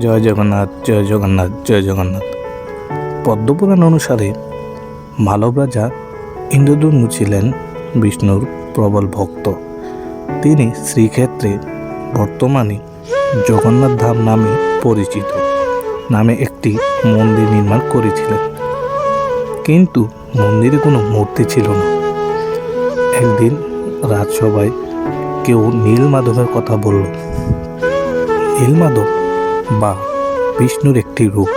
জয় জগন্নাথ জয় জগন্নাথ জয় জগন্নাথ। পদ্মপুরাণ অনুসারে মালব রাজা ইন্দ্রদুম্নু ছিলেন বিষ্ণুর প্রবল ভক্ত। তিনি শ্রীক্ষেত্রে বর্তমানে জগন্নাথ ধাম নামে পরিচিত, নামে একটি মন্দির নির্মাণ করেছিলেন। কিন্তু মন্দিরে কোনো মূর্তি ছিল না। একদিন রাজসভায় কেউ নীল মাধবের কথা বলল, নীলমাধব বা বিষ্ণুর একটি রূপ,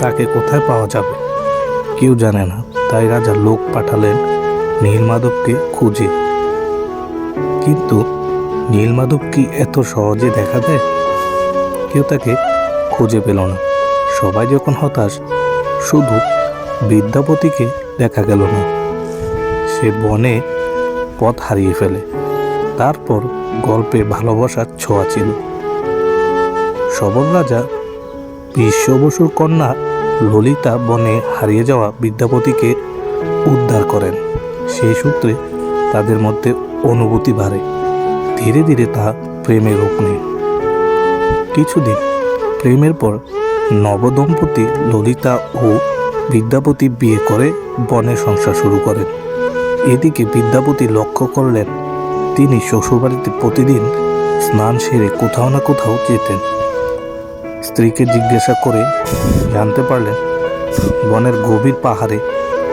তাকে কোথায় পাওয়া যাবে? কেউ জানে না, তাই রাজা লোক পাঠালেন নীলমাধবকে খুঁজে। কিন্তু নীলমাধব কি এত সহজে দেখা দেয়? কেউ তাকে খুঁজে পেল না। সবাই যখন হতাশ, শুধু বিদ্যাপতিকে দেখা গেল না। সে বনে পথ হারিয়ে ফেলে। তারপর গল্পে ভালোবাসার ছোঁয়া ছিল। সবল রাজা, বিশ্ব বসুর কন্যা ললিতা বনে হারিয়ে যাওয়া বিদ্যাপতিকে উদ্ধার করেন। সেই সূত্রে তাদের মধ্যে অনুভূতি বাড়ে। ধীরে ধীরে তা প্রেমে রূপ নেয়। কিছুদিন প্রেমের পর নবদম্পতি ললিতা ও বিদ্যাপতি বিয়ে করে বনে সংসার শুরু করেন। এদিকে বিদ্যাপতি লক্ষ্য করলেন, তিনি শ্বশুরবাড়িতে প্রতিদিন স্নান সেরে কোথাও না কোথাও যেতেন। স্ত্রীকে জিজ্ঞাসা করে জানতে পারলেন বনের গভীর পাহাড়ে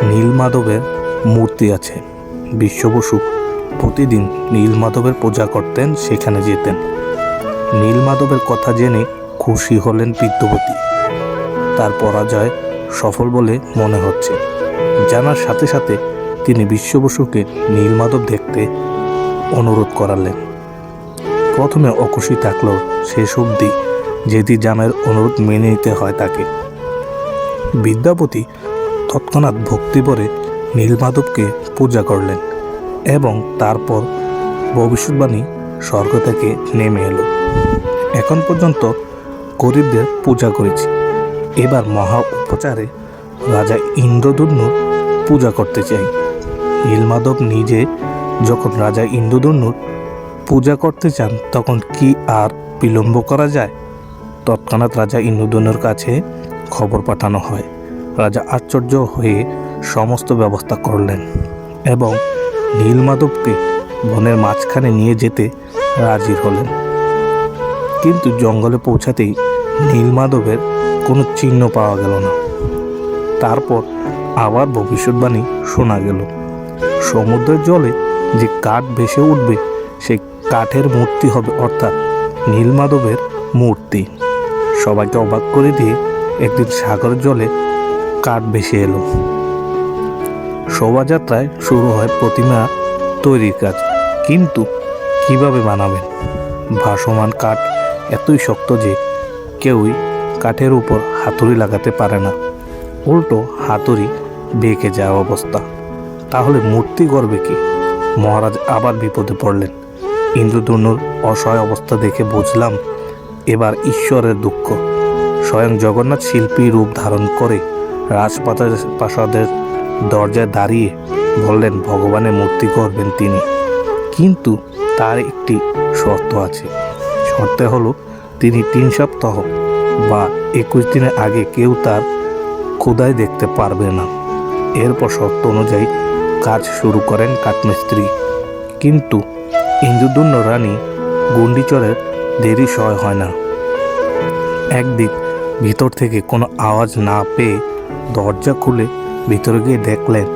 নীলমাধবের মূর্তি আছে। বিশ্ববসু প্রতিদিন নীলমাধবের পূজা করতেন, সেখানে যেতেন। নীলমাধবের কথা জেনে খুশি হলেন বিদ্যপতি তার পরাজয় সফল বলে মনে হচ্ছে। জানার সাথে সাথে তিনি বিশ্ববসুকে নীলমাধব দেখতে অনুরোধ করালেন। প্রথমে অকুশি থাকলেও শেষ অবধি যেদি জামের অনুরোধ মেনে নিতে হয় তাকে। বিদ্যাপতি তৎক্ষণাৎ ভক্তি ভক্তিভরে নীলমাধবকে পূজা করলেন এবং তারপর ভবিষ্যৎবাণী স্বর্গ থেকে নেমে এলো। এখন পর্যন্ত গরিবদের পূজা করেছি। এবার মহা উপচারে রাজা ইন্দ্রদুন্নুর পূজা করতে চাই। নীলমাধব নিজে যখন রাজা ইন্দ্রদুন্নুর পূজা করতে চান, তখন কি আর বিলম্ব করা যায়? তৎক্ষণাৎ রাজা ইন্দ্রদুন্নুর কাছে খবর পাঠানো হয়। রাজা আশ্চর্য হয়ে সমস্ত ব্যবস্থা করলেন এবং নীলমাধবকে বনের মাঝখানে নিয়ে যেতে রাজি হলেন। কিন্তু জঙ্গলে পৌঁছাতেই নীলমাধবের কোনো চিহ্ন পাওয়া গেল না। তারপর আবার ভবিষ্যৎবাণী শোনা গেল। সমুদ্রের জলে যে কাঠ ভেসে উঠবে সেই কাঠের মূর্তি হবে অর্থাৎ নীলমাধবের মূর্তি। সবাইকে অবাক করে দিয়ে একদিন সাগরের জলে কাঠ ভেসে এলো। শোভাযাত্রায় শুরু হয় প্রতিমা তৈরির কাজ। কিন্তু কীভাবে বানাবেন? ভাসমান কাঠ এতই শক্ত যে কেউই কাঠের উপর হাতুড়ি লাগাতে পারে না। উল্টো হাতুড়ি বেঁকে যাওয়া অবস্থা। তাহলে মূর্তি গড়বে কি? মহারাজ আবার বিপদে পড়লেন। ইন্দ্রধনুর অসহায় অবস্থা দেখে বুঝলাম এবার ঈশ্বরের দুঃখ। স্বয়ং জগন্নাথ শিল্পী রূপ ধারণ করে রাজপাতার প্রাসাদের দরজায় দাঁড়িয়ে বললেন, ভগবানের মূর্তি করবেন তিনি। কিন্তু তার একটি শর্ত আছে। শর্তে হলো, তিনি তিন সপ্তাহ বা একুশ দিনের আগে কেউ তার খোদাই দেখতে পারবে না। এরপর শর্ত অনুযায়ী কাজ শুরু করেন কাঠমিস্ত্রি। কিন্তু ইন্দুদুন্ন রানী গুন্ডিচরের দেরি সহায় হয় না। একদিন ভিতর থেকে কোনো আওয়াজ না পেয়ে দরজা খুলে ভিতরে গিয়ে দেখলেন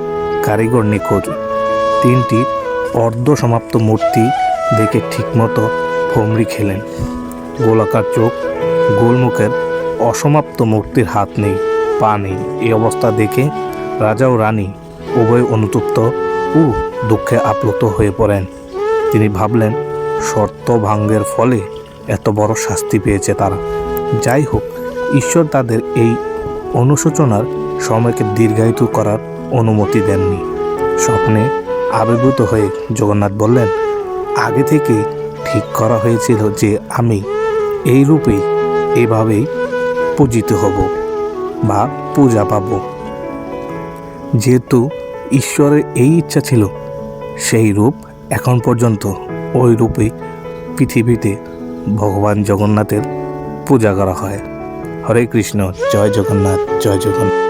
কারিগর নিখোঁজ। তিনটি অর্ধ সমাপ্ত মূর্তি দেখে ঠিকমতো ভমরি খেলেন। গোলাকার চোখ, গোলমুখের অসমাপ্ত মূর্তির হাত নেই, পা নেই। এই অবস্থা দেখে রাজা ও রানী উভয় অনুতপ্ত ও দুঃখে আপ্লুত হয়ে পড়েন। তিনি ভাবলেন, শর্ত ভাঙ্গের ফলে এত বড় শাস্তি পেয়েছে তারা। যাই হোক ঈশ্বর তাদের এই অনুশোচনার সময়কে দীর্ঘায়িত করার অনুমতি দেননি। স্বপ্নে আবির্ভূত হয়ে জগন্নাথ বললেন, আগে থেকে ঠিক করা হয়েছিল যে আমি এই রূপেই এভাবেই পূজিত হব বা পূজা পাব। যেহেতু ঈশ্বরের এই ইচ্ছা ছিল, সেই রূপ এখন পর্যন্ত ওই রূপেই পৃথিবীতে ভগবান জগন্নাথের পূজা করা হয়। হরে কৃষ্ণ জয় জগন্নাথ জয় জগন্নাথ।